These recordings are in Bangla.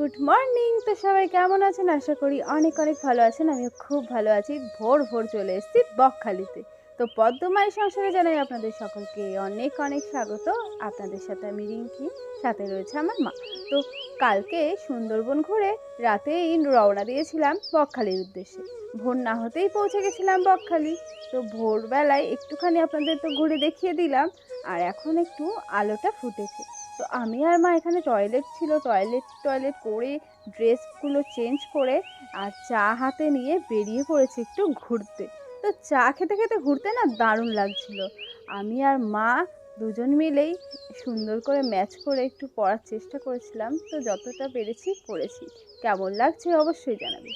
গুড মর্নিং তো সবাই কেমন আছেন? আশা করি অনেক অনেক ভালো আছেন। আমিও খুব ভালো আছি। ভোর ভোর চলে এসেছি বকখালিতে। তো পদ্মমায়ের সংসারে জানাই আপনাদের সকলকে অনেক অনেক স্বাগত। আপনাদের সাথে আমি রিঙ্কি, সাথে রয়েছে আমার মা। তো কালকে সুন্দরবন ঘুরে রাতেই রওনা দিয়েছিলাম বকখালির উদ্দেশ্যে। ভোর না হতেই পৌঁছে গেছিলাম বকখালি। তো ভোরবেলায় একটুখানি আপনাদের তো ঘুরে দেখিয়ে দিলাম। আর এখন একটু আলোটা ফুটেছে। তো আমি আর মা এখানে টয়লেট ছিল টয়লেট টয়লেট করে ড্রেসগুলো চেঞ্জ করে আর চা হাতে নিয়ে বেরিয়ে পড়েছি একটু ঘুরতে। তো চা খেতে খেতে ঘুরতে না দারুণ লাগছিল। আমি আর মা দুজন মিলেই সুন্দর করে ম্যাচ করে একটু পড়ার চেষ্টা করেছিলাম। তো যতটা পেরেছি করেছি। কেমন লাগছে অবশ্যই জানাবে।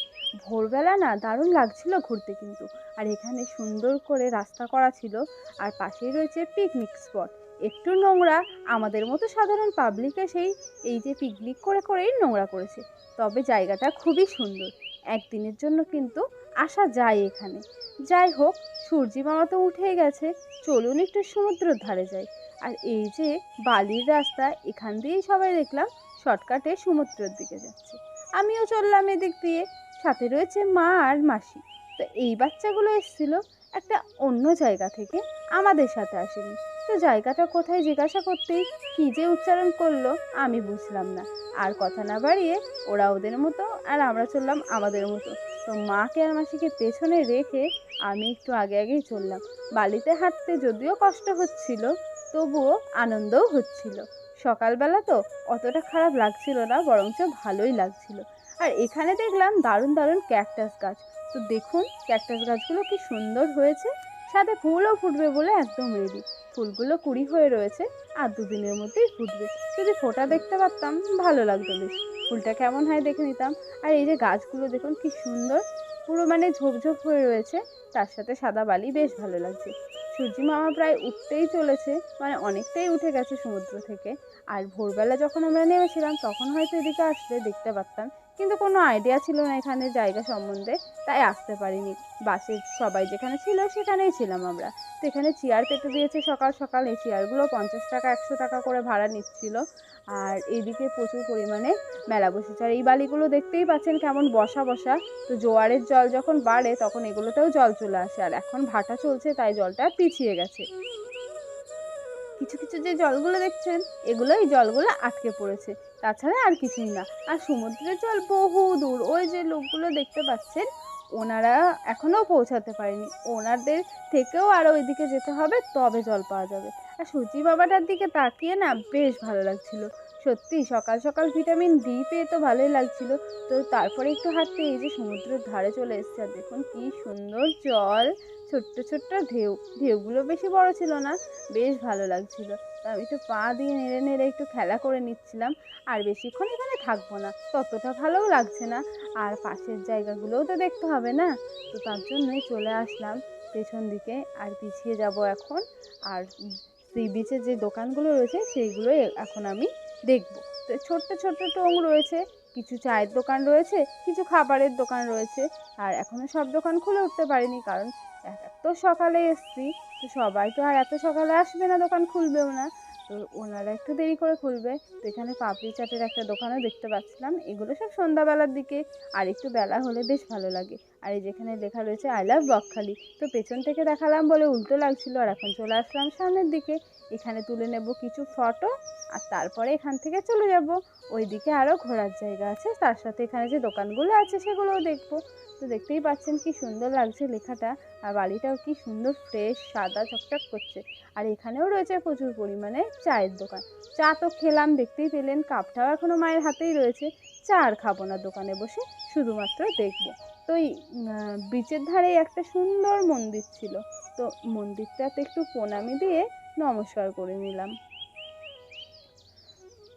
ভোরবেলা না দারুণ লাগছিল ঘুরতে কিন্তু। আর এখানে সুন্দর করে রাস্তা করা ছিল। আর পাশেই রয়েছে পিকনিক স্পট একটু নোংরা আমাদের মতো সাধারণ পাবলিক এসেই এই যে পিকনিক করে করেই নোংরা করেছে। তবে জায়গাটা খুবই সুন্দর। একদিনের জন্য কিন্তু আসা যায় এখানে। যাই হোক, সূর্যি মামা তো উঠেই গেছে। চলুন একটু সমুদ্রের ধারে যাই। আর এই যে বালির রাস্তা, এখান দিয়েই সবাই দেখলাম শর্টকাটে সমুদ্রের দিকে যাচ্ছে। আমিও চললাম এদিক দিয়ে। সাথে রয়েছে মা আর মাসি। তো এই বাচ্চাগুলো এসেছিল। একটা অন্য জায়গা থেকে আমাদের সাথে আসেনি। তো জায়গাটা কোথায় জিজ্ঞাসা করতেই কী যে উচ্চারণ করল আমি বুঝলাম না। আর কথা না বাড়িয়ে ওরা ওদের মতো আর আমরা চললাম আমাদের মতো। তো মাকে আর মাসিকে পেছনে রেখে আমি একটু আগে আগেই চললাম। বালিতে হাঁটতে যদিও কষ্ট হচ্ছিল, তবুও আনন্দও হচ্ছিল। সকালবেলা তো অতটা খারাপ লাগছিল না, বরঞ্চ ভালোই লাগছিল। আর এখানে দেখলাম দারুণ দারুণ ক্যাকটাস গাছ। তো দেখুন, ক্যাকটাস গাছগুলো কি সুন্দর হয়েছে। সাথে ফুলও ফুটবে বলে একদম রেডি ফুলগুলো কুড়ি হয়ে রয়েছে আর দুদিনের মধ্যেই ফুটবে। যদি ফোটা দেখতে পারতাম, ভালো লাগতো বেশ। ফুলটা কেমন হয় দেখে নিতাম। আর এই যে গাছগুলো দেখুন, কি সুন্দর। পুরো মানে ঝোপঝোপ হয়ে রয়েছে। তার সাথে সাদা বালি বেশ ভালো লাগছে। সূর্যি মামা প্রায় উঠতেই চলেছে মানে অনেকটাই উঠে গেছে সমুদ্র থেকে। আর ভোরবেলা যখন আমরা নেমেছিলাম, তখন হয়তো এদিকে আসলে দেখতে পারতাম কিন্তু কোনো আইডিয়া ছিল না এখানে জায়গা সম্বন্ধে, তাই আসতে পারিনি। বাসে সবাই যেখানে ছিল সেখানেই ছিলাম আমরা। তো এখানে চেয়ার পেতে দিয়েছে সকাল সকাল, এই চেয়ারগুলো পঞ্চাশ টাকা, একশো টাকা করে ভাড়া নিচ্ছিল। আর এইদিকে প্রচুর পরিমাণে মেলা বসেছে। আর এই বালিগুলো দেখতেই পাচ্ছেন কেমন বসা বসা। তো জোয়ারের জল যখন বাড়ে, তখন এগুলোতেও জল চলে আসে। আর এখন ভাটা চলছে, তাই জলটা পিছিয়ে গেছে। কিছু কিছু যে জলগুলো দেখছেন, এগুলো এই জলগুলো আটকে পড়েছে। তাছাড়া আর কিছুই না। আর সমুদ্রের জল বহু দূর। ওই যে লোকগুলো দেখতে পাচ্ছেন, ওনারা এখনও পৌঁছাতে পারেনি। ওনাদের থেকেও আরও ওইদিকে যেতে হবে, তবে জল পাওয়া যাবে। আর সূর্যি বাবাটার দিকে তাকিয়ে না বেশ ভালো লাগছিল। সত্যি, সকাল সকাল ভিটামিন ডি পেয়ে তো ভালোই লাগছিল। তো তারপরে একটু হাঁটতে এই যে সমুদ্রের ধারে চলে এসছে, আর দেখুন কি সুন্দর জল, ছোট্ট ছোট্ট ঢেউ। ঢেউগুলো বেশি বড় ছিল না, বেশ ভালো লাগছিল। আমি একটু পা দিয়ে নেড়ে নেড়ে একটু খেলা করে নিচ্ছিলাম, আর বেশিক্ষণ এখানে থাকব না, ততটা ভালোও লাগছে না। আর পাশের জায়গাগুলোও তো দেখতে হবে না? তো তার জন্যই চলে আসলাম পেছন দিকে, আর পিছিয়ে যাব এখন। আর সি বিচের যে দোকানগুলো রয়েছে, সেইগুলোই এখন আমি দেখব। তো ছোট্ট ছোট্ট টং রয়েছে, কিছু চায়ের দোকান রয়েছে, কিছু খাবারের দোকান রয়েছে, আর এখনও সব দোকান খুলে উঠতে পারিনি কারণ এত সকালে এসছি, তো সবাই তো আর এত সকালে আসবে না, দোকান খুলবেও না। তো ওনারা একটু দেরি করে খুলবে। তো এখানে পাপড়ি চাটের একটা দোকানও দেখতে পাচ্ছিলাম, এগুলো সব সন্ধ্যাবেলার দিকে, আর একটু বেলা হলে বেশ ভালো লাগে। আর এই যেখানে লেখা রয়েছে, আই লাভ বকখালি তো পেছন থেকে দেখালাম বলে উল্টো লাগছিল, আর এখন চলে আসলাম সামনের দিকে। এখানে তুলে নেব কিছু ফটো আর তারপরে এখান থেকে চলে যাব। ওইদিকে আরও ঘোরার জায়গা আছে, তার সাথে এখানে যে দোকানগুলো আছে সেগুলোও দেখব। তো দেখতেই পাচ্ছেন কি সুন্দর লাগছে লেখাটা, আর বাড়িটাও কি সুন্দর ফ্রেশ সাদা চকচক করছে। আর এখানেও রয়েছে প্রচুর পরিমাণে চায়ের দোকান। চা তো খেলাম, দেখতেই পেলেন, কাপটাও এখনও মায়ের হাতেই রয়েছে। চা আর খাব না, দোকানে বসে শুধুমাত্র দেখব। তো এই বিচের ধারে একটা সুন্দর মন্দির ছিল। তো মন্দিরটাতে একটু প্রণামি দিয়ে নমস্কার করে নিলাম।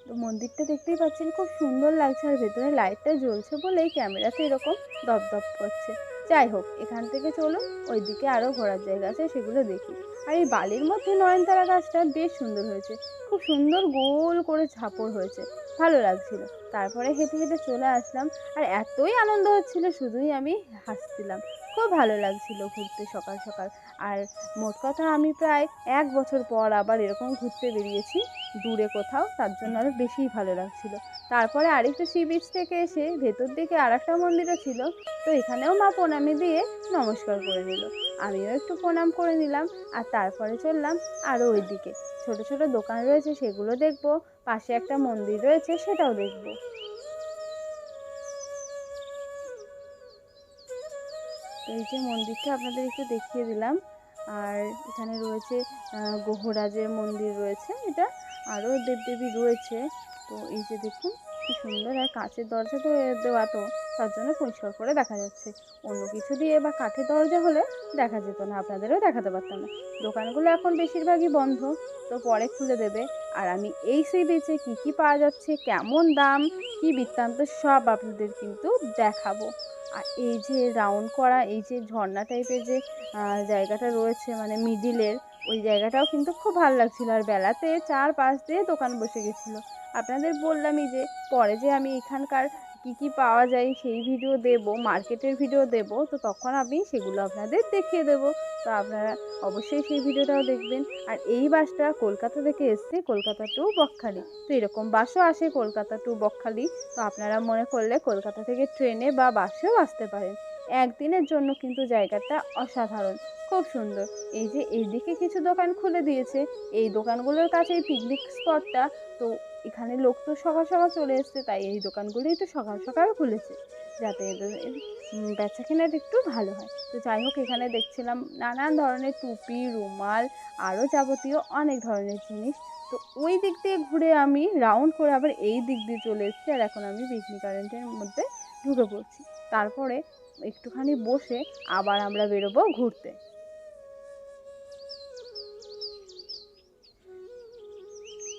তো মন্দিরটা দেখতেই পাচ্ছেন, খুব সুন্দর লাগছে আর ভেতরে লাইটটা জ্বলছে বলেই ক্যামেরাতে এরকম দপদপ করছে। যাই হোক, এখান থেকে চলুন, ওইদিকে আরও ঘোরার জায়গা আছে, সেগুলো দেখি। আর এই বালির মধ্যে নয়নতারা গাছটা বেশ সুন্দর হয়েছে। খুব সুন্দর গোল করে ঝাপড় হয়েছে। ভালো লাগছিল। তারপরে হেঁটে হেঁটে চলে আসলাম, আর এতই আনন্দ হচ্ছিল, শুধুই আমি হাসছিলাম। খুব ভালো লাগছিল ঘুরতে সকাল সকাল। আর মোট কথা আমি প্রায় এক বছর পর আবার এরকম ঘুরতে বেরিয়েছি, দূরে কোথাও, তার জন্য আরও বেশিই ভালো লাগছিল। তারপরে আরেকটা সি বিচ থেকে এসে ভেতর দিকে আর একটা মন্দিরও ছিল, তো এখানেও মা প্রণামী দিয়ে নমস্কার করে নিল। আমিও একটু প্রণাম করে নিলাম, আর তারপরে চললাম আরও ওই দিকে ছোটো, ছোট দোকান রয়েছে, সেগুলো দেখব, পাশে একটা মন্দির রয়েছে, সেটাও দেখব। এই যে মন্দিরটা আপনাদের একটু দেখিয়ে দিলাম। আর এখানে রয়েছে গহরাজের মন্দির রয়েছে, এটা আরও দেবদেবী রয়েছে। তো এই যে দেখুন, কি সুন্দর, আর কাঁচের দরজা তো দেওয়া তো, তার জন্য পরিষ্কার করে দেখা যাচ্ছে। অন্য কিছু দিয়ে বা কাঠের দরজা হলে দেখা যেত না, আপনাদেরও দেখাতে পারতাম না। দোকানগুলো এখন বেশিরভাগই বন্ধ, তো পরে খুলে দেবে। আর আমি এই সেই বেচে কী কী পাওয়া যাচ্ছে, কেমন দাম, কি বৃত্তান্ত, সব আপনাদের কিন্তু দেখাবো। আর এই যে রাউন্ড করা, এই যে ঝর্ণা টাইপের যে জায়গাটা রয়েছে মানে মিডিলের ওই জায়গাটাও কিন্তু খুব ভালো লাগছিল। আর বেলাতে চার পাঁচ দিয়ে দোকান বসে গেছিল। আপনাদের বললামই যে, পরে যে আমি এখানকার কি কি পাওয়া যায় সেই ভিডিও দেব মার্কেটের ভিডিও দেব, তো তখন আমি সেগুলো আপনাদের দেখিয়ে দেব। তো আপনারা অবশ্যই সেই ভিডিওটাও দেখবেন। আর এই বাসটা কলকাতা থেকে এসছে, কলকাতা টু বকখালি। তো এরকম বাসও আসে কলকাতা টু বকখালি। তো আপনারা মনে করলে কলকাতা থেকে ট্রেনে বা বাসেও আসতে পারেন। একদিনের জন্য কিন্তু জায়গাটা অসাধারণ, খুব সুন্দর। এই যে এইদিকে কিছু দোকান খুলে দিয়েছে, এই দোকানগুলোর কাছে এই পিকনিক স্পটটা তো এখানে লোক তো সকাল সকাল চলে এসছে, তাই এই দোকানগুলোই তো সকাল সকাল খুলেছে, যাতে বেচা কেনার একটু ভালো হয়। তো যাই হোক, এখানে দেখছিলাম নানান ধরনের টুপি, রুমাল, আরও যাবতীয় অনেক ধরনের জিনিস। তো ওই দিক দিয়ে ঘুরে আমি রাউন্ড করে আবার এই দিক দিয়ে চলে এসেছি, আর এখন আমি পিকনিক গার্ডেনের মধ্যে ঢুকে পড়ছি। তারপরে একটুখানি বসে আবার আমরা বেরোবো ঘুরতে।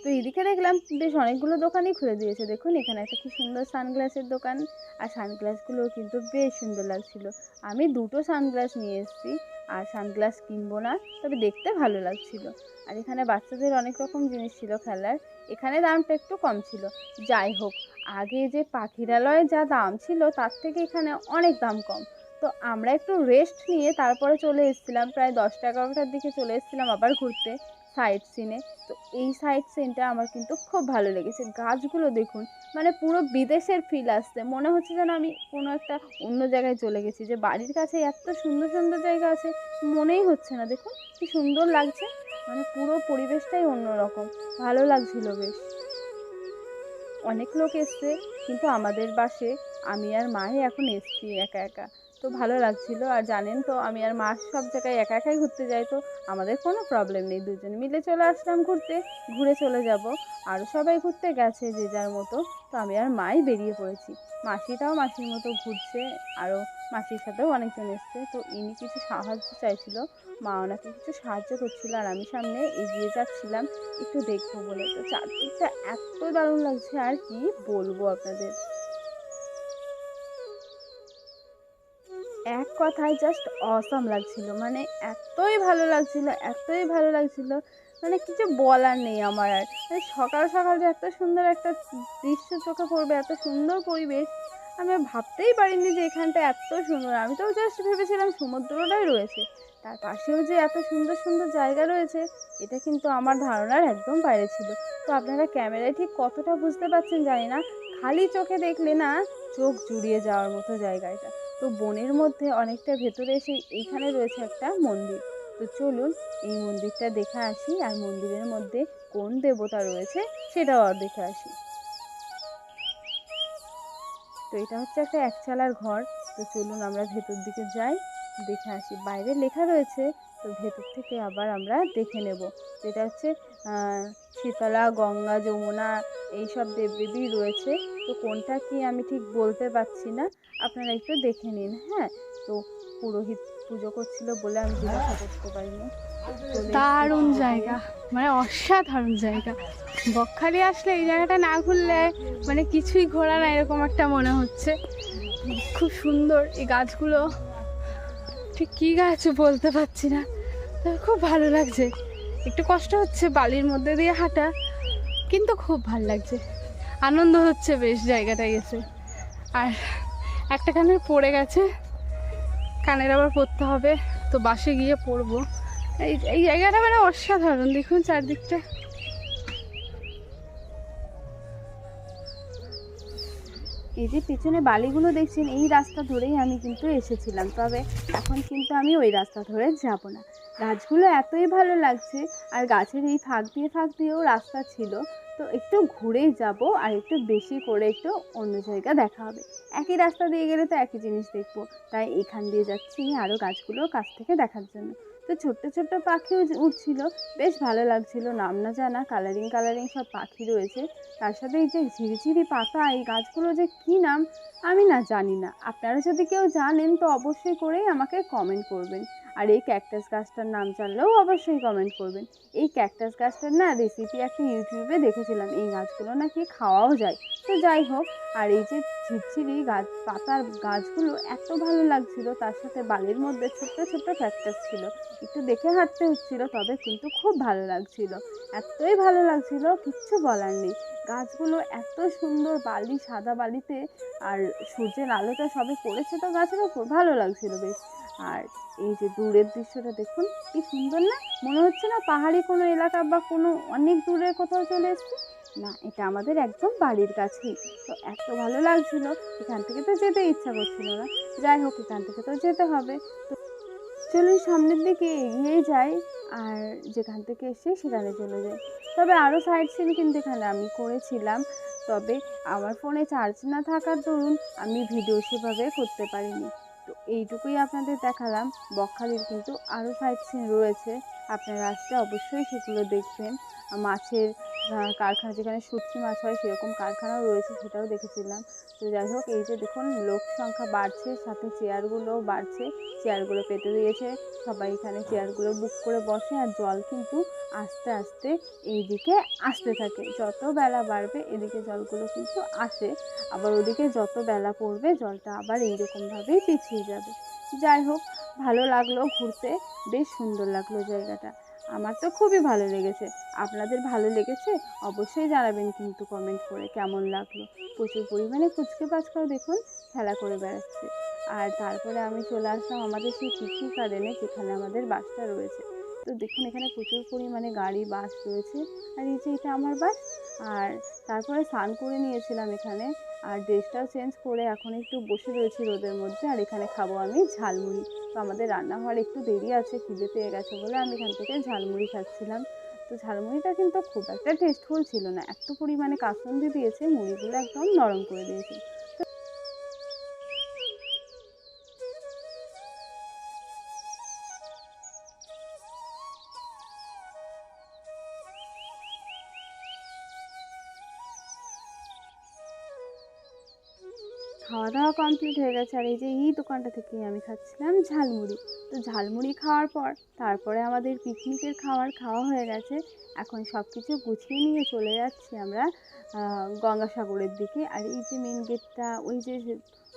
তো এদিকে দেখলাম বেশ অনেকগুলো দোকানই খুলে দিয়েছে। দেখুন, এখানে একটা কি সুন্দর সানগ্লাসের দোকান। আর সানগ্লাসগুলো কিন্তু বেশ সুন্দর লাগছিল। আমি দুটো সানগ্লাস নিয়ে এসেছি, আর সানগ্লাস কিনবো না, তবে দেখতে ভালো লাগছিল। আর এখানে বাচ্চাদের অনেক রকম জিনিস ছিল খেলার। এখানে দামটা একটু কম ছিল। যাই হোক, আগে যে পাখিরালয়ে যা দাম ছিল, তার থেকে এখানে অনেক দাম কম। তো আমরা একটু রেস্ট নিয়ে তারপরে চলে এসেছিলাম। প্রায় দশটা এগারোটার দিকে চলে এসেছিলাম আবার ঘুরতে। সাইড সিনে তো এই সাইড সিনটা আমার কিন্তু খুব ভালো লেগেছে। গাছগুলো দেখুন মানে পুরো বিদেশের ফিল আসছে। মনে হচ্ছে যেন আমি কোনো একটা অন্য জায়গায় চলে গেছি। যে বাড়ির কাছে এত সুন্দর সুন্দর জায়গা আছে, মনেই হচ্ছে না। দেখুন, কি সুন্দর লাগছে। মানে পুরো পরিবেশটাই অন্যরকম। ভালো লাগছিল বেশ। অনেক লোক এসছে, কিন্তু আমাদের বাসে আমি আর মাই এখন এসছি একা একা। তো ভালো লাগছিল। আর জানেন তো, আমি আর মা সব জায়গায় একা একাই ঘুরতে যাই, তো আমাদের কোনো প্রবলেম নেই। দুজন মিলে চলে আসলাম ঘুরতে, ঘুরে চলে যাব। আরও সবাই ঘুরতে গেছে যে যার মতো। তো আমি আর মাই বেরিয়ে পড়েছি। মাসিটাও মাসির মতো ঘুরছে আরও মাসির সাথেও অনেকজন এসছে। তো ইনি কিছু সাহায্য চাইছিল, মা ওনাকে কিছু সাহায্য করছিল, আর আমি সামনে এগিয়ে যাচ্ছিলাম, একটু দেখব বলে। তো চারদিকটা এত দারুণ লাগছে, আর কি বলব আপনাদের? এক কথায় জাস্ট অসম লাগছিল। মানে এতই ভালো লাগছিল, এতই ভালো লাগছিল মানে কিছু বলার নেই আমার আর। মানে সকাল সকাল যে এত সুন্দর একটা দৃশ্য চোখে পড়বে, এত সুন্দর পরিবেশ, আমি ভাবতেই পারিনি যে এখানটা এত সুন্দর। আমি তো জাস্ট ভেবেছিলাম সমুদ্রটাই রয়েছে। তার পাশেও যে এত সুন্দর সুন্দর জায়গা রয়েছে, এটা কিন্তু আমার ধারণার একদম বাইরে ছিল। তো আপনারা ক্যামেরায় ঠিক কতটা বুঝতে পারছেন জানি না। খালি চোখে দেখলে না চোখ জুড়িয়ে যাওয়ার মতো জায়গা এটা তো বনের মধ্যে অনেকটা ভেতরে এসে এইখানে রয়েছে একটা মন্দির। তো চলুন এই মন্দিরটা দেখে আসি, আর মন্দিরের মধ্যে কোন দেবতা রয়েছে সেটাও আর দেখে আসি। তো এটা হচ্ছে একটা একচালার ঘর। তো চলুন আমরা ভেতর দিকে যাই, দেখে আসি। বাইরে লেখা রয়েছে তো ভেতর থেকে আবার আমরা দেখে নেব। এটা হচ্ছে শীতলা গঙ্গা যমুনা এইসব দেবদেবী রয়েছে। তো কোনটা কি আমি ঠিক বলতে পারছি না। আপনারা একটু দেখে নিন হ্যাঁ? তো পুরোহিত পুজো করছিল বলে আমি জিজ্ঞাসা করতে পারিনি। দারুণ জায়গা মানে অসাধারণ জায়গা। বকখালি আসলে এই জায়গাটা না ঘুরলে মানে কিছুই ঘোরা না এরকম একটা মনে হচ্ছে। খুব সুন্দর এই গাছগুলো। ঠিক কী গাছ বলতে পারছি না। খুব ভালো লাগছে। একটু কষ্ট হচ্ছে বালির মধ্যে দিয়ে হাঁটা, কিন্তু খুব ভালো লাগছে। আনন্দ হচ্ছে বেশ জায়গাটায় এসে আর একটা কানে পড়ে গেছে, কানের আবার পরতে হবে, তো বাসে গিয়ে পরবো এই এই জায়গাটা মানে অসাধারণ, দেখুন চারদিকটা। এই যে পেছনে বালিগুলো দেখছেন, এই রাস্তা ধরেই আমি কিন্তু এসেছিলাম। তবে এখন কিন্তু আমি ওই রাস্তা ধরে যাব না। গাছগুলো এতই ভালো লাগছে, আর গাছের এই ফাঁক দিয়ে ফাঁক দিয়েও রাস্তা ছিল, তো একটু ঘুরেই যাব, আর একটু বেশি করে একটু অন্য জায়গা দেখা হবে। একই রাস্তা দিয়ে গেলে তো একই জিনিস দেখব। তাই এখান দিয়ে যাচ্ছি আরও গাছগুলো কাছ থেকে দেখার জন্য। তো ছোট্ট ছোট্ট পাখিও উঠছিল। বেশ ভালো লাগছিল। নাম না জানা কালারিং কালারিং সব পাখি রয়েছে। তার সাথে এই যে ঝিরিঝিরি পাতা, এই গাছগুলো যে কি নাম, আমি না জানি না। আপনারা যদি কেউ জানেন তো অবশ্যই করেই আমাকে কমেন্ট করবেন। আর এই ক্যাকটাস গাছটার নাম জানলেও অবশ্যই কমেন্ট করবেন। এই ক্যাকটাস গাছটার না রেসিপি একটা ইউটিউবে দেখেছিলাম, এই গাছগুলো নাকি খাওয়াও যায়। তো যাই হোক, আর এই যে ঝিরঝিরি গাছ, পাতার গাছগুলো এত ভালো লাগছিল, তার সাথে বালির মধ্যে ছোট্ট ছোট্ট ক্যাকটাস ছিল। একটু দেখে হাঁটতে হচ্ছিল, তবে কিন্তু খুব ভালো লাগছিল। এতই ভালো লাগছিল, কিচ্ছু বলার নেই। গাছগুলো এত সুন্দর, বালি সাদা বালিতে আর সূর্যের আলোটা সবে পড়েছে তো গাছের ওপর ভালো লাগছিল বেশ। আর এই যে দূরের দৃশ্যটা দেখুন, কি সুন্দর না? মনে হচ্ছে না পাহাড়ি কোনো এলাকা বা কোনো অনেক দূরে কোথাও চলে এসেছি। না, এটা আমাদের একদম বাড়ির কাছেই। তো এত ভালো লাগছিল, এখান থেকে তো যেতে ইচ্ছা করছিল না। যাই হোক, এখান থেকে তো যেতে হবে। তো চলুন সামনের দিকে এগিয়ে যাই আর যেখান থেকে এসে সেখানে চলে যাই। তবে আরও সাইড সিন কিন্তু এখানে আমি করেছিলাম। তবে আমার ফোনে চার্জ না থাকার দরুন আমি ভিডিও সেভাবে করতে পারিনি। তো এইটুকুই আপনাদের দেখালাম। বকখালির কিন্তু আরও সাইট সিন রয়েছে। আপনারা আসলে অবশ্যই সেগুলো দেখবেন। মাছের কারখানা, যেখানে শুটকি মাছ হয়, সেরকম কারখানাও রয়েছে, সেটাও দেখেছিলাম। তো যাই হোক, এই যে দেখুন, লোক সংখ্যা বাড়ছে, সাথে চেয়ারগুলোও বাড়ছে, চেয়ারগুলো পেতে দিয়েছে, সবাই এখানে চেয়ারগুলো বুক করে বসে, আর জল কিন্তু আস্তে আস্তে এইদিকে আসতে থাকে। যত বেলা বাড়বে, এদিকে জলগুলো কিন্তু আসে, আবার ওদিকে যত বেলা পড়বে, জলটা আবার এইরকমভাবেই পিছিয়ে যাবে। যাই হোক, ভালো লাগল ঘুরতে, বেশ সুন্দর লাগল জায়গাটা। আমার তো খুবই ভালো লেগেছে। আপনাদের ভালো লেগেছে? অবশ্যই জানাবেন কিন্তু কমেন্ট করে কেমন লাগল। প্রচুর পরিমাণে ফুচকে পাচকাও দেখুন, খেলা করে বেড়াচ্ছে। আর তারপরে আমি চলে আসলাম আমাদের সেই পিকনিক গার্ডেনে যেখানে আমাদের বাসটা রয়েছে। তো দেখুন, এখানে প্রচুর পরিমাণে গাড়ি, বাস রয়েছে। আর এই যে এটা আমার বাস, আর তারপরে স্নান করে নিয়েছিলাম এখানে। আর ড্রেসটাও চেঞ্জ করে এখন একটু বসে রয়েছি রোদের মধ্যে, আর এখানে খাব আমি ঝালমুড়ি। তো আমাদের রান্না হওয়ার একটু দেরি আছে, খিদে পেয়ে গেছে বলে আমি এখান থেকে ঝালমুড়ি খাচ্ছিলাম। তো ঝালমুড়িটা কিন্তু খুব একটা টেস্টফুল ছিল না। এত পরিমাণে কাসুন্দি দিয়েছে, মুড়িগুলো একদম নরম করে দিয়েছে। খাওয়া দাওয়া কমপ্লিট হয়ে গেছে আর এই যে এই দোকানটা থেকেই আমি খাচ্ছিলাম ঝালমুড়ি। তো ঝালমুড়ি খাওয়ার পর তারপরে আমাদের পিকনিকের খাওয়ার খাওয়া হয়ে গেছে। এখন সব কিছু গুছিয়ে নিয়ে চলে যাচ্ছি আমরা গঙ্গাসাগরের দিকে। আর এই যে মেন গেটটা ওই যে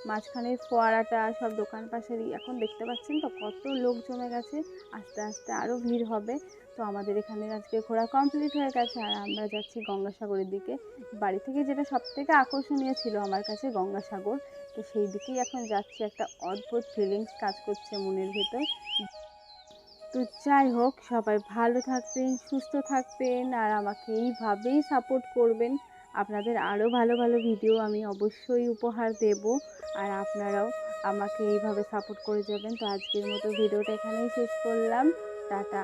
মাঝখানের ফোয়ারাটা, সব দোকান পাশেরই। এখন দেখতে পাচ্ছেন তো, কত লোক জমে গেছে। আস্তে আস্তে আরও ভিড় হবে। তো আমাদের এখানে আজকে ঘোরা কমপ্লিট হয়ে গেছে। আর আমরা যাচ্ছি গঙ্গাসাগরের দিকে। বাড়ি থেকে যেটা সব থেকে আকর্ষণীয় ছিল আমার কাছে গঙ্গাসাগর। তো সেই দিকেই এখন যাচ্ছি। একটা অদ্ভুত ফিলিংস কাজ করছে মনের ভেতর। তো যাই হোক, সবাই ভালো থাকবেন, সুস্থ থাকবেন, আর আমাকে এইভাবেই সাপোর্ট করবেন। আপনাদের আরও ভালো ভালো ভিডিও আমি অবশ্যই উপহার দেব। আর আপনারাও আমাকে এইভাবে সাপোর্ট করে যাবেন। তো আজকের মতো ভিডিওটা এখানেই শেষ করলাম। টাটা।